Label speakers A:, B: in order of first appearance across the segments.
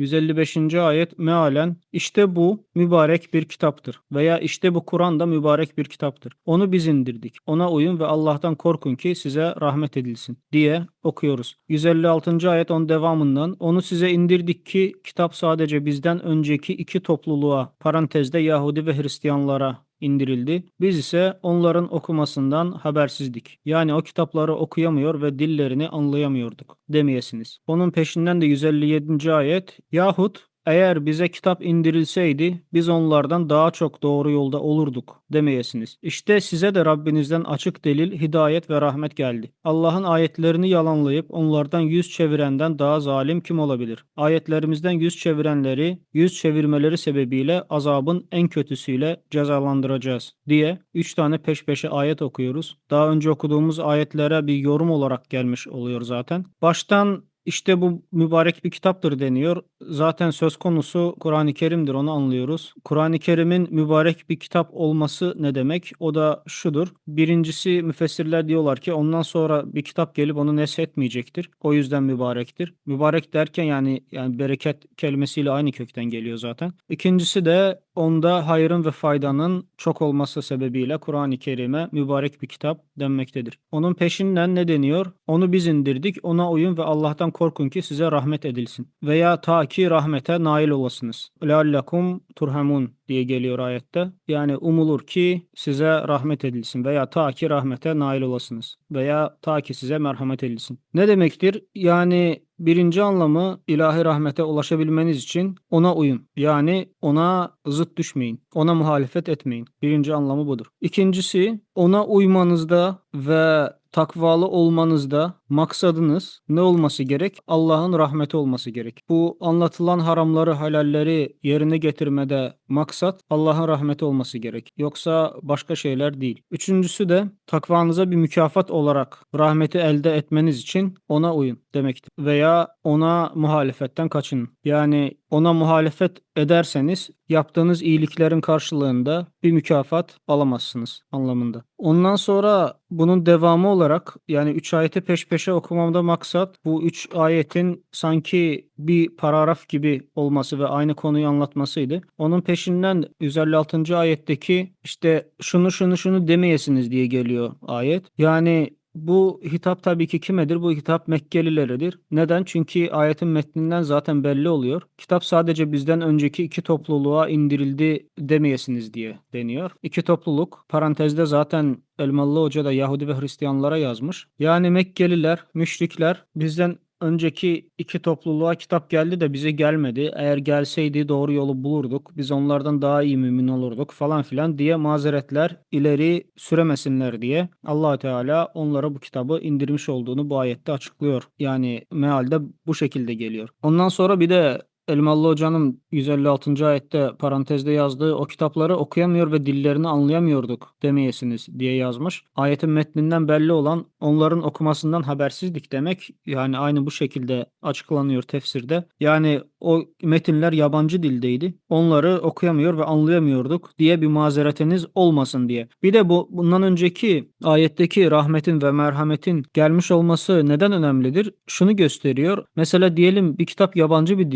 A: 155. ayet mealen işte bu mübarek bir kitaptır veya işte bu Kur'an da mübarek bir kitaptır. Onu biz indirdik. Ona uyun ve Allah'tan korkun ki size rahmet edilsin diye okuyoruz. 156. ayet onun devamından onu size indirdik ki kitap sadece bizden önceki iki topluluğa parantezde Yahudi ve Hristiyanlara indirildi. Biz ise onların okumasından habersizdik. Yani o kitapları okuyamıyor ve dillerini anlayamıyorduk demeyesiniz. Onun peşinden de 157. ayet yahut eğer bize kitap indirilseydi biz onlardan daha çok doğru yolda olurduk demeyesiniz. İşte size de Rabbinizden açık delil, hidayet ve rahmet geldi. Allah'ın ayetlerini yalanlayıp onlardan yüz çevirenden daha zalim kim olabilir? Ayetlerimizden yüz çevirenleri, yüz çevirmeleri sebebiyle azabın en kötüsüyle cezalandıracağız diye 3 tane peş peşe ayet okuyoruz. Daha önce okuduğumuz ayetlere bir yorum olarak gelmiş oluyor zaten. Baştan işte bu mübarek bir kitaptır deniyor. Zaten söz konusu Kur'an-ı Kerim'dir onu anlıyoruz. Kur'an-ı Kerim'in mübarek bir kitap olması ne demek? O da şudur. Birincisi müfessirler diyorlar ki ondan sonra bir kitap gelip onu neshetmeyecektir. O yüzden mübarektir. Mübarek derken yani yani bereket kelimesiyle aynı kökten geliyor zaten. İkincisi de onda hayrın ve faydanın çok olması sebebiyle Kur'an-ı Kerim'e mübarek bir kitap denmektedir. Onun peşinden ne deniyor? Onu biz indirdik, ona uyun ve Allah'tan korkun ki size rahmet edilsin. Veya ta ki rahmete nail olasınız. Leallekum turhamun diye geliyor ayette. Yani umulur ki size rahmet edilsin veya ta ki rahmete nail olasınız veya ta ki size merhamet edilsin. Ne demektir? Yani birinci anlamı ilahi rahmete ulaşabilmeniz için ona uyun. Yani ona zıt düşmeyin. Ona muhalefet etmeyin. Birinci anlamı budur. İkincisi ona uymanızda ve takvalı olmanızda maksadınız ne olması gerek? Allah'ın rahmeti olması gerek. Bu anlatılan haramları, halalleri yerine getirmede maksat Allah'ın rahmeti olması gerek. Yoksa başka şeyler değil. Üçüncüsü de takvanıza bir mükafat olarak rahmeti elde etmeniz için ona uyun demektir. Veya ona muhalefetten kaçının. Yani ona muhalefet ederseniz yaptığınız iyiliklerin karşılığında bir mükafat alamazsınız anlamında. Ondan sonra bunun devamı olarak yani 3 ayeti peş peşe okumamda maksat bu 3 ayetin sanki bir paragraf gibi olması ve aynı konuyu anlatmasıydı. Onun peşinden 156. ayetteki işte şunu şunu şunu demeyesiniz diye geliyor ayet. Yani bu hitap tabii ki kimedir? Bu hitap Mekkelileridir. Neden? Çünkü ayetin metninden zaten belli oluyor. Kitap sadece bizden önceki iki topluluğa indirildi demeyesiniz diye deniyor. İki topluluk parantezde zaten Elmalı Hoca da Yahudi ve Hristiyanlara yazmış. Yani Mekkeliler, müşrikler bizden önceki iki topluluğa kitap geldi de bize gelmedi. Eğer gelseydi doğru yolu bulurduk. Biz onlardan daha iyi mümin olurduk falan filan diye mazeretler ileri süremesinler diye allah Teala onlara bu kitabı indirmiş olduğunu bu ayette açıklıyor. Yani mealde bu şekilde geliyor. Ondan sonra bir de Elmalı Hoca'nın 156. ayette parantezde yazdığı o kitapları okuyamıyor ve dillerini anlayamıyorduk demeyesiniz diye yazmış. Ayetin metninden belli olan onların okumasından habersizlik demek yani aynı bu şekilde açıklanıyor tefsirde. Yani o metinler yabancı dildeydi. Onları okuyamıyor ve anlayamıyorduk diye bir mazeretiniz olmasın diye. Bir de bu bundan önceki ayetteki rahmetin ve merhametin gelmiş olması neden önemlidir? Şunu gösteriyor. Mesela diyelim bir kitap yabancı bir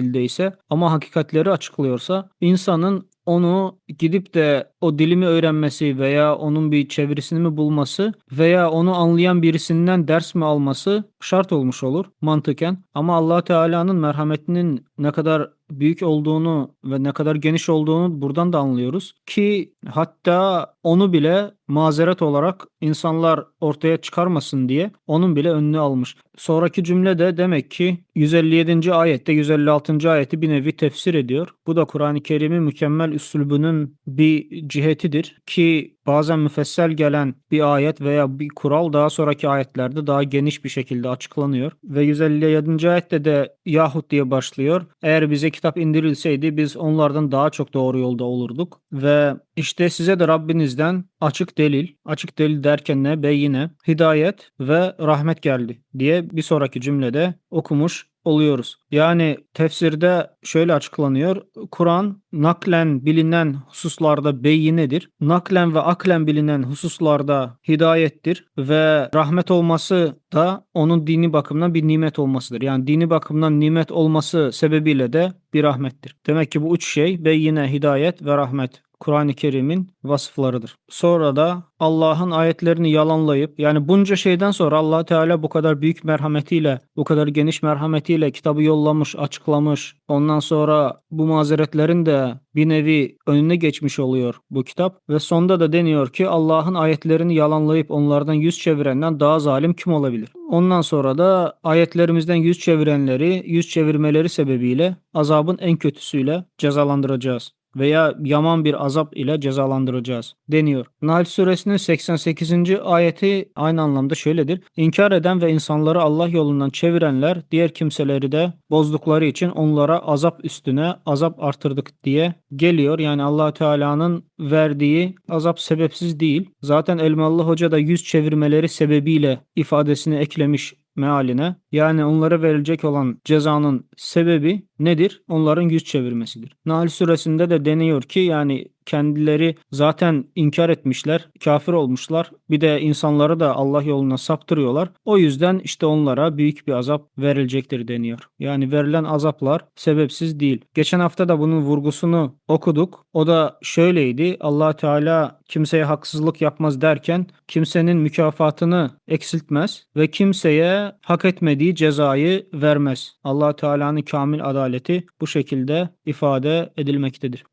A: dildeyse ama hakikatleri açıklıyorsa insanın onu gidip de o dilimi öğrenmesi veya onun bir çevirisini mi bulması veya onu anlayan birisinden ders mi alması şart olmuş olur mantıken. Ama Allah Teala'nın merhametinin ne kadar büyük olduğunu ve ne kadar geniş olduğunu buradan da anlıyoruz ki hatta onu bile mazeret olarak insanlar ortaya çıkarmasın diye onun bile önünü almış. Sonraki cümle de demek ki 157. ayette 156. ayeti bir nevi tefsir ediyor. Bu da Kur'an-ı Kerim'in mükemmel üslubunun bir cihetidir ki bazen müfessel gelen bir ayet veya bir kural daha sonraki ayetlerde daha geniş bir şekilde açıklanıyor. Ve 157. ayette de yahut diye başlıyor. Eğer bize kitap indirilseydi biz onlardan daha çok doğru yolda olurduk. Ve işte size de Rabbinizden açık delil, açık delil derken ne? Beyine, hidayet ve rahmet geldi diye bir sonraki cümlede okumuş oluyoruz. Yani tefsirde şöyle açıklanıyor. Kur'an naklen bilinen hususlarda beyinedir. Naklen ve aklen bilinen hususlarda hidayettir ve rahmet olması da onun dini bakımdan bir nimet olmasıdır. Yani dini bakımdan nimet olması sebebiyle de bir rahmettir. Demek ki bu üç şey beyine, hidayet ve rahmet Kur'an-ı Kerim'in vasıflarıdır. Sonra da Allah'ın ayetlerini yalanlayıp yani bunca şeyden sonra allah Teala bu kadar büyük merhametiyle, bu kadar geniş merhametiyle kitabı yollamış, açıklamış. Ondan sonra bu mazeretlerin de bir nevi önüne geçmiş oluyor bu kitap. Ve sonda da deniyor ki Allah'ın ayetlerini yalanlayıp onlardan yüz çevirenden daha zalim kim olabilir? Ondan sonra da ayetlerimizden yüz çevirenleri, yüz çevirmeleri sebebiyle azabın en kötüsüyle cezalandıracağız veya yaman bir azap ile cezalandıracağız deniyor. Nahl suresinin 88. ayeti aynı anlamda şöyledir. İnkar eden ve insanları Allah yolundan çevirenler diğer kimseleri de bozdukları için onlara azap üstüne azap artırdık diye geliyor. Yani allah Teala'nın verdiği azap sebepsiz değil. Zaten Elmalı Hoca da yüz çevirmeleri sebebiyle ifadesini eklemiş mealine. Yani onlara verilecek olan cezanın sebebi nedir? Onların yüz çevirmesidir. Nahl suresinde de deniyor ki yani kendileri zaten inkar etmişler, kafir olmuşlar. Bir de insanları da Allah yoluna saptırıyorlar. O yüzden işte onlara büyük bir azap verilecektir deniyor. Yani verilen azaplar sebepsiz değil. Geçen hafta da bunun vurgusunu okuduk. O da şöyleydi. Allah Teala kimseye haksızlık yapmaz derken kimsenin mükafatını eksiltmez ve kimseye hak etmediği cezayı vermez. Allah Teala'nın kamil adaleti bu şekilde ifade edilmektedir.